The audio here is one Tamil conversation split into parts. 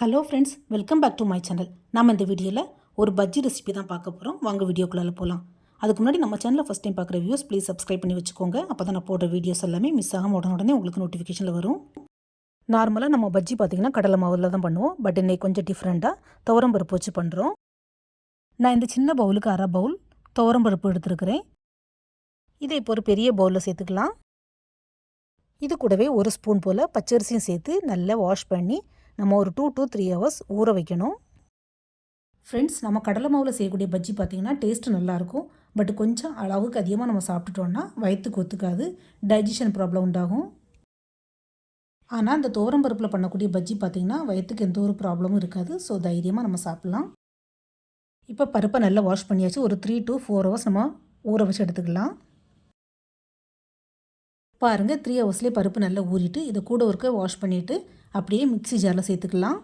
Hello friends welcome back to my channel நம்ம இந்த வீடியோவில் ஒரு பஜ்ஜி ரெசிபி தான் பார்க்க போகிறோம் வாங்க வீடியோக்குள்ளே போகலாம் அதுக்கு முன்னாடி நம்ம சேனலில் ஃபஸ்ட் டைம் பார்க்குற வியூஸ் ப்ளீஸ் சப்ஸ்கிரைப் பண்ணி வச்சுக்கோங்க. அப்போ தான் நான் போடுற வீடியோஸ் எல்லாமே மிஸ் ஆகாம உடனே உடனே உங்களுக்கு நோட்டிஃபிகேஷனில் வரும். நார்மலாக நம்ம பஜ்ஜி பார்த்திங்கன்னா கடலை மாவில் தான் பண்ணுவோம். பட் இன்னைக்கு கொஞ்சம் டிஃப்ரெண்ட்டாக துவரம் பருப்பு வச்சு பண்ணுறோம் நான் இந்த சின்ன பவுலுக்கு அரை பவுல் துவரம் பருப்பு எடுத்துருக்கிறேன். இதை இப்போ ஒரு பெரிய பவுலில் சேர்த்துக்கலாம். இது கூடவே ஒரு ஸ்பூன் போல் பச்சரிசியும் சேர்த்து நல்லா வாஷ் பண்ணி நம்ம ஒரு டூ டூ த்ரீ ஹவர்ஸ் ஊற வைக்கணும். ஃப்ரெண்ட்ஸ் நம்ம கடலை மாவில் செய்யக்கூடிய பஜ்ஜி பார்த்திங்கன்னா டேஸ்ட்டு நல்லாயிருக்கும். பட் கொஞ்சம் அளவுக்கு அதிகமாக நம்ம சாப்பிட்டுட்டோன்னா வயிற்றுக்கு ஒத்துக்காது டைஜஷன் ப்ராப்ளம் உண்டாகும். ஆனால் அந்த துவரம் பருப்பில் பண்ணக்கூடிய பஜ்ஜி பார்த்திங்கன்னா வயிற்றுக்கு எந்த ஒரு ப்ராப்ளமும் இருக்காது. ஸோ தைரியமாக நம்ம சாப்பிட்லாம். இப்போ பருப்பை நல்லா வாஷ் பண்ணியாச்சு. ஒரு த்ரீ டு ஃபோர் ஹவர்ஸ் நம்ம ஊற வச்சு எடுத்துக்கலாம். பாருங்கள் த்ரீ ஹவர்ஸ்லேயே பருப்பு நல்லா ஊறிட்டு இதை கூட ஒருக்க வாஷ் பண்ணிவிட்டு அப்படியே மிக்சி ஜாரில் சேர்த்துக்கலாம்.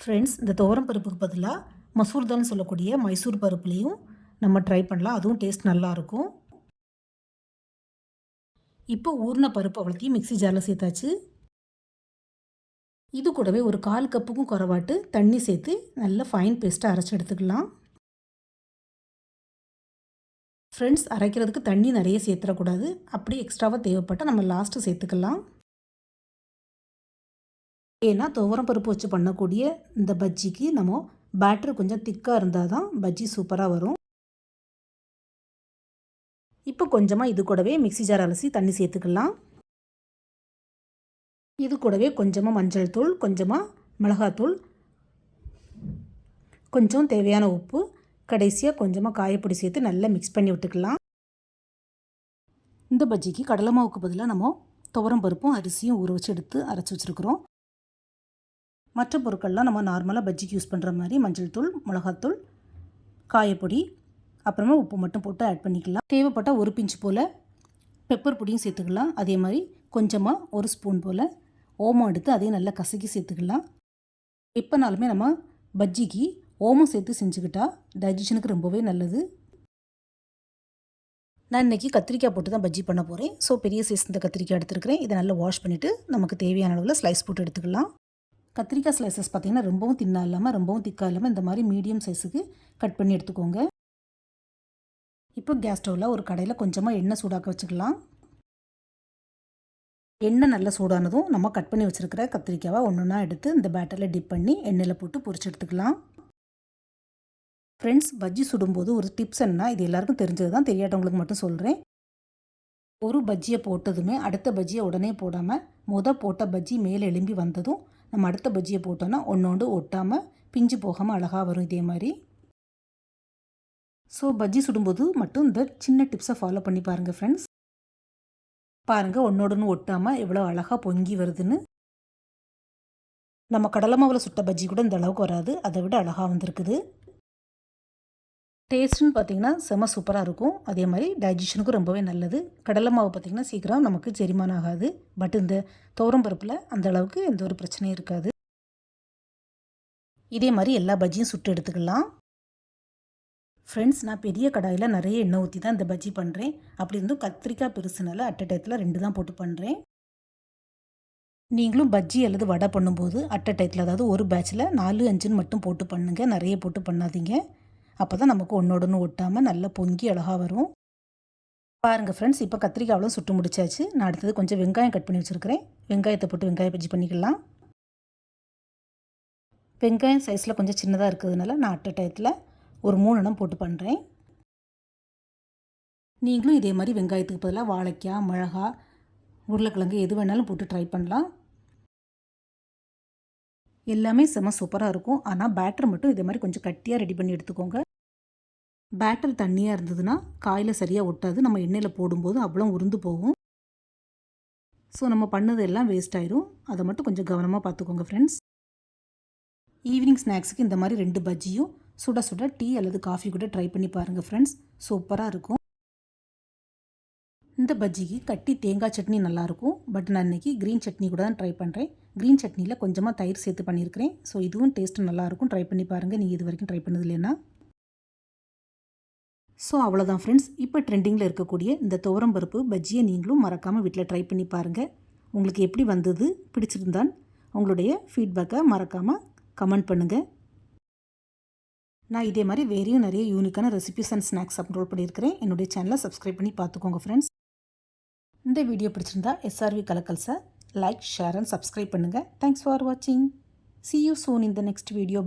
ஃப்ரெண்ட்ஸ் இந்த துவரம் பருப்புக்கு பதிலாக மசூர் தான் சொல்லக்கூடிய மைசூர் பருப்புலேயும் நம்ம ட்ரை பண்ணலாம். அதுவும் டேஸ்ட் நல்லாயிருக்கும் இப்போ ஊறின பருப்பு அவ்வளோத்தையும் மிக்சி ஜாரில் சேர்த்தாச்சு. இது கூடவே ஒரு கால் கப்புக்கும் குறவாட்டு தண்ணி சேர்த்து நல்ல ஃபைன் பேஸ்ட்டாக அரைச்சி எடுத்துக்கலாம். ஃப்ரெண்ட்ஸ் அரைக்கிறதுக்கு தண்ணி நிறைய சேர்த்துடக்கூடாது. அப்படி எக்ஸ்ட்ராவாக தேவைப்பட்டால் நம்ம லாஸ்ட்டு சேர்த்துக்கலாம். ஏன்னா துவரம் பருப்பு வச்சு பண்ணக்கூடிய இந்த பஜ்ஜிக்கு நம்ம பேட்டர் கொஞ்சம் திக்காக இருந்தால் தான் பஜ்ஜி சூப்பராக வரும். இப்போ கொஞ்சமாக இது கூடவே மிக்சி ஜார் அலசி தண்ணி சேர்த்துக்கலாம். இது கூடவே கொஞ்சமாக மஞ்சள் தூள் கொஞ்சமாக மிளகாத்தூள் கொஞ்சம் தேவையான உப்பு கடைசியாக கொஞ்சமாக காயப்பொடி சேர்த்து நல்லா மிக்ஸ் பண்ணி விட்டுக்கலாம். இந்த பஜ்ஜிக்கு கடலை மாவுக்கு பதிலாக நம்ம துவரம் பருப்பும் அரிசியும் ஊற வச்சு எடுத்து அரைச்சி வச்சுருக்குறோம். மற்ற பொருட்கள்லாம் நம்ம நார்மலாக பஜ்ஜிக்கு யூஸ் பண்ணுற மாதிரி மஞ்சள் தூள் மிளகாத்தூள் காயப்பொடி அப்புறமா உப்பு மட்டும் போட்டு ஆட் பண்ணிக்கலாம். தேவைப்பட்டால் ஒரு பிஞ்சு போல் பெப்பர் பொடியும் சேர்த்துக்கலாம். அதே மாதிரி கொஞ்சமாக ஒரு ஸ்பூன் போல் ஓமம் எடுத்து அதையும் நல்லா கசக்கி சேர்த்துக்கலாம். எப்போனாலுமே நம்ம பஜ்ஜிக்கு ஓமம் சேர்த்து செஞ்சுக்கிட்டால் டைஜஷனுக்கு ரொம்பவே நல்லது. நான் இன்றைக்கி கத்திரிக்காய் போட்டு தான் பஜ்ஜி பண்ண போகிறேன் ஸோ பெரிய சைஸ் இந்த கத்திரிக்காய் எடுத்துருக்கிறேன். இதை நல்லா வாஷ் பண்ணிவிட்டு நமக்கு தேவையான அளவில் ஸ்லைஸ் போட்டு எடுத்துக்கலாம். கத்திரிக்காய் ஸ்லைசஸ் பார்த்திங்கன்னா ரொம்பவும் தின்னா இல்லாமல் ரொம்பவும் திக்காக இல்லாமல் இந்த மாதிரி மீடியம் சைஸுக்கு கட் பண்ணி எடுத்துக்கோங்க. இப்போ கேஸ் ஸ்டவ்வில் ஒரு கடையில் கொஞ்சமாக எண்ணெய் சூடாக்க வச்சுக்கலாம். எண்ணெய் நல்லா சூடானதும் நம்ம கட் பண்ணி வச்சுருக்கிற கத்திரிக்காவை ஒன்று ஒன்றா எடுத்து இந்த பேட்டரில் டிப் பண்ணி எண்ணெயில் போட்டு பொரிச்சு எடுத்துக்கலாம். ஃப்ரெண்ட்ஸ் பஜ்ஜி சுடும்போது ஒரு டிப்ஸ் என்ன இது எல்லாருக்கும் தெரிஞ்சது தான் தெரியாதவங்களுக்கு மட்டும் சொல்கிறேன் ஒரு பஜ்ஜியை போட்டதுமே அடுத்த பஜ்ஜியை உடனே போடாமல் மொதல் போட்ட பஜ்ஜி மேலே எலும்பி வந்ததும் நம்ம அடுத்த பஜ்ஜியை போட்டோன்னா ஒன்றோண்டு ஒட்டாமல் பிஞ்சு போகாமல் அழகாக வரும் இதே மாதிரி. ஸோ பஜ்ஜி சுடும்போது மட்டும் இந்த சின்ன டிப்ஸை ஃபாலோ பண்ணி பாருங்கள் ஃப்ரெண்ட்ஸ் பாருங்கள் ஒன்றோடன்னு ஒட்டாமல் எவ்வளோ அழகாக பொங்கி வருதுன்னு. நம்ம கடலை மாவில் சுட்ட பஜ்ஜி கூட இந்த அளவுக்கு வராது. அதை விட அழகாக வந்திருக்குது. டேஸ்ட்டுன்னு பார்த்தீங்கன்னா செம சூப்பராக இருக்கும். அதே மாதிரி டைஜஷனுக்கும் ரொம்பவே நல்லது. கடலை மாவு பார்த்திங்கன்னா சீக்கிரம் நமக்கு செரிமானம் ஆகாது. பட் இந்த துவரம் பருப்பில் அந்த அளவுக்கு எந்த ஒரு பிரச்சனையும் இருக்காது. இதே மாதிரி எல்லா பஜ்ஜியும் சுட்டு எடுத்துக்கலாம். ஃப்ரெண்ட்ஸ் நான் பெரிய கடாயில் நிறைய எண்ணெய் ஊற்றி தான் இந்த பஜ்ஜி பண்ணுறேன் அப்படி இருந்தும் கத்திரிக்காய் பெருசுனால அட் அ டயத்தில் ரெண்டு தான் போட்டு பண்ணுறேன் நீங்களும் பஜ்ஜி அல்லது வடை பண்ணும்போது அட் அ டயத்தில் அதாவது ஒரு பேட்சில் நாலு அஞ்சுன்னு மட்டும் போட்டு பண்ணுங்கள் நிறைய போட்டு பண்ணாதீங்க. அப்போ தான் நமக்கு ஒன்றோடன்னு ஒட்டாமல் நல்லா பொங்கி அழகாக வரும். பாருங்கள் ஃப்ரெண்ட்ஸ் இப்போ கத்திரிக்காவெலாம் சுட்டு முடிச்சாச்சு. நான் அடுத்தது கொஞ்சம் வெங்காயம் கட் பண்ணி வச்சுருக்கிறேன். வெங்காயத்தை போட்டு வெங்காய பஜ்ஜி பண்ணிக்கலாம். வெங்காயம் சைஸில் கொஞ்சம் சின்னதாக இருக்கிறதுனால நான் அட்ட டயத்தில் ஒரு மூணு இடம் போட்டு பண்ணுறேன் நீங்களும் இதே மாதிரி வெங்காயத்துக்கு பதிலாக வாழைக்காய் மிளகா உருளைக்கிழங்கு எது வேணாலும் போட்டு ட்ரை பண்ணலாம். எல்லாமே செம சூப்பராக இருக்கும். ஆனால் பேட்டர் மட்டும் இதே மாதிரி கொஞ்சம் கட்டியாக ரெடி பண்ணி எடுத்துக்கோங்க. பேட்டர் தண்ணியாக இருந்ததுன்னா காயில் சரியாக ஒட்டாது. நம்ம எண்ணெயில் போடும்போது அவ்வளோ உருந்து போகும். ஸோ நம்ம பண்ணது எல்லாம் வேஸ்ட் ஆயிரும். அதை மட்டும் கொஞ்சம் கவனமாக பார்த்துக்கோங்க ஃப்ரெண்ட்ஸ் ஈவினிங் ஸ்நாக்ஸுக்கு இந்த மாதிரி ரெண்டு பஜ்ஜியும் சுட சுட டீ அல்லது காஃபி கூட ட்ரை பண்ணி பாருங்கள் ஃப்ரெண்ட்ஸ் சூப்பராக இருக்கும். இந்த பஜ்ஜிக்கு கட்டி தேங்காய் சட்னி நல்லாயிருக்கும் பட் நான் இன்றைக்கி க்ரீன் சட்னி கூட தான் ட்ரை பண்ணுறேன் க்ரீன் சட்னியில் கொஞ்சமாக தயிர் சேர்த்து பண்ணியிருக்கிறேன். ஸோ இதுவும் டேஸ்ட்டு நல்லாயிருக்கும் ட்ரை பண்ணி பாருங்கள் நீங்கள் இது வரைக்கும் ட்ரை பண்ணது இல்லைன்னா. ஸோ அவ்வளோதான் ஃப்ரெண்ட்ஸ் இப்போ ட்ரெண்டிங்கில் இருக்கக்கூடிய இந்த துவரம் பருப்பு பஜ்ஜியை நீங்களும் மறக்காமல் வீட்டில் ட்ரை பண்ணி பாருங்கள் உங்களுக்கு எப்படி வந்தது பிடிச்சிருந்தான் உங்களுடைய ஃபீட்பேக்கை மறக்காமல் கமெண்ட் பண்ணுங்கள் நான் இதே மாதிரி வேறையும் நிறைய யூனிக்கான ரெசிபிஸ் அண்ட் ஸ்நாக்ஸ் அப்லோட் பண்ணியிருக்கிறேன். என்னுடைய சேனலை சப்ஸ்கிரைப் பண்ணி பார்த்துக்கோங்க ஃப்ரெண்ட்ஸ் இந்த வீடியோ பிடிச்சிருந்தா எஸ்ஆர்வி கலக்கல்ஸை லைக் ஷேர் அண்ட் சப்ஸ்கிரைப் பண்ணுங்கள் தேங்க்ஸ் ஃபார் வாட்சிங் see you soon in the next video.